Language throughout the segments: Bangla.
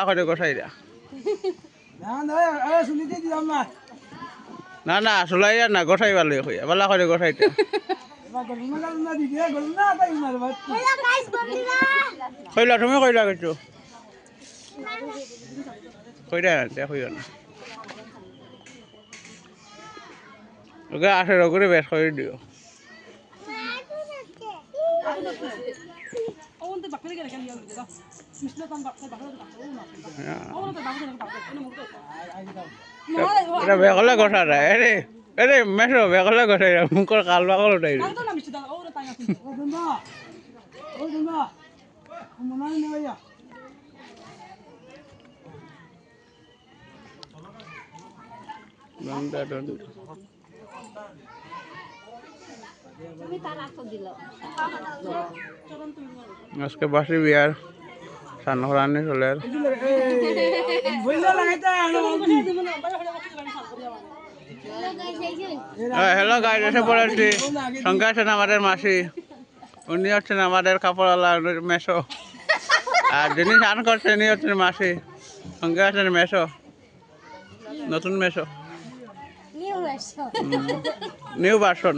করে গোসাইরা না না শুনিতে না গোসাই ভালো হইয়া পাল্লা করে গোসাইটা কইলা তুমি কইলা কিছু? কইরা না দেখ হইও না। ওকে আঠেরো করে বেশ করে দিও। এটা বেগলে কথা নাই এরে এরে মেসো বেগলে কথা মুখর কাল বাগল উঠাই ও দন্দা ও দন্দা মনে নেই ভাইয়া আজকে বাসি বিয়ার সানহরানি চলের। হ্যালো গাইড এসে পড়েছি। সঙ্গে আছেন আমাদের মাসি। উনি হচ্ছেন আমাদের কাপড়ওয়ালা মেশো আর যিনি স্নান করছেন ইনি হচ্ছেন মাসি। সঙ্গে আছেন মেশো নতুন মেশো নিউ ভার্সন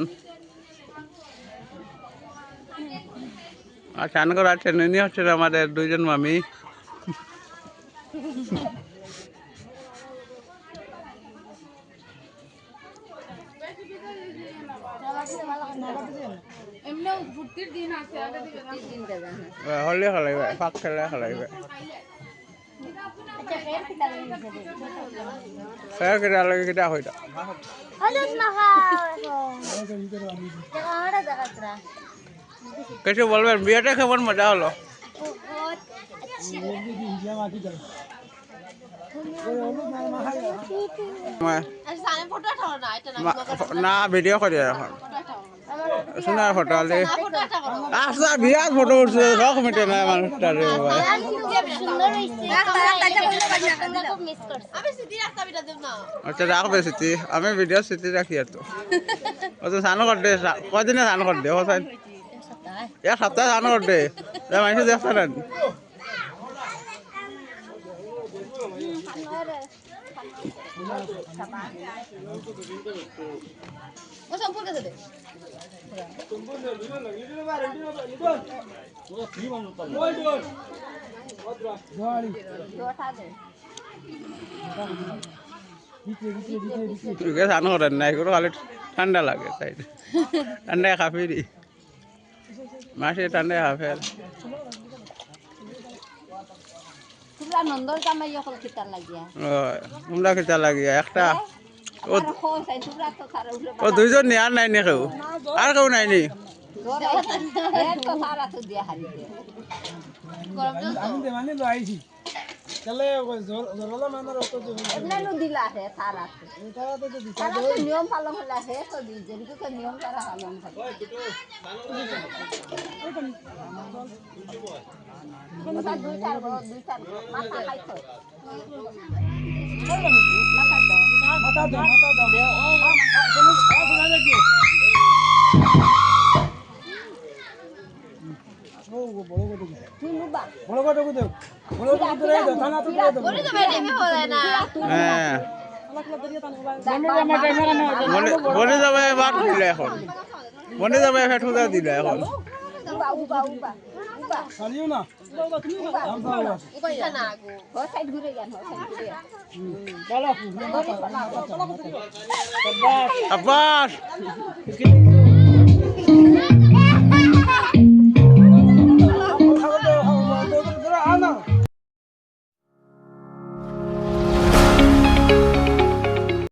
আর স্নান করাচ্ছেন ইনি হচ্ছেন আমাদের দুইজন মামি। হলে খেলাইবে ফাঁক খেলে খেলাইবে ফের কেটা লাগে কেটা হইতা। কিছু বলবেন? বিয়েটা কেমন মজা হলো? না ভিডিও করি এখন। সোনার ফটো আলে। আচ্ছা বিয়ার ফটো উঠছে, রক মিটে না মানুষটারে বাবা আমি সিদ্ধি রাখতাম এটা দেব না আচ্ছা রাখবে স্মৃতি। আমি ভিডিও স্মৃতি রাখি আর তো। ও তো স্নান কর দে কদিনে স্নান কর দে হোসাইন এক সপ্তাহে স্নান কর দে মানুষ দেখছে না ও সম্পর্কে দে। তুই স্নান করেন না এগুলো খালি ঠান্ডা লাগে তাই। ঠান্ডায় দি মাসে টানে হাফের তোমরা খিতার লাগিয়া? একটা। ও দুইজন নি নাই নি কেউ? আর কেউ নাই নি? গরম জল আমি লো আইছি চলে জোর মানার অত জোর এমনি নু। দিলা হে তারা তো এটা তো তো দিছা তারা তো নিয়ম পালন হলা হে তো দি যেহেতু তো নিয়ম তারা পালন মাথা মাথা দাও মাথা দাও। মাথা দাও হ্যাঁ। বনে যাবে। এবার দিলে এখন। বনে যাবে ঠোঁজা দিলে এখন। আব্বাস!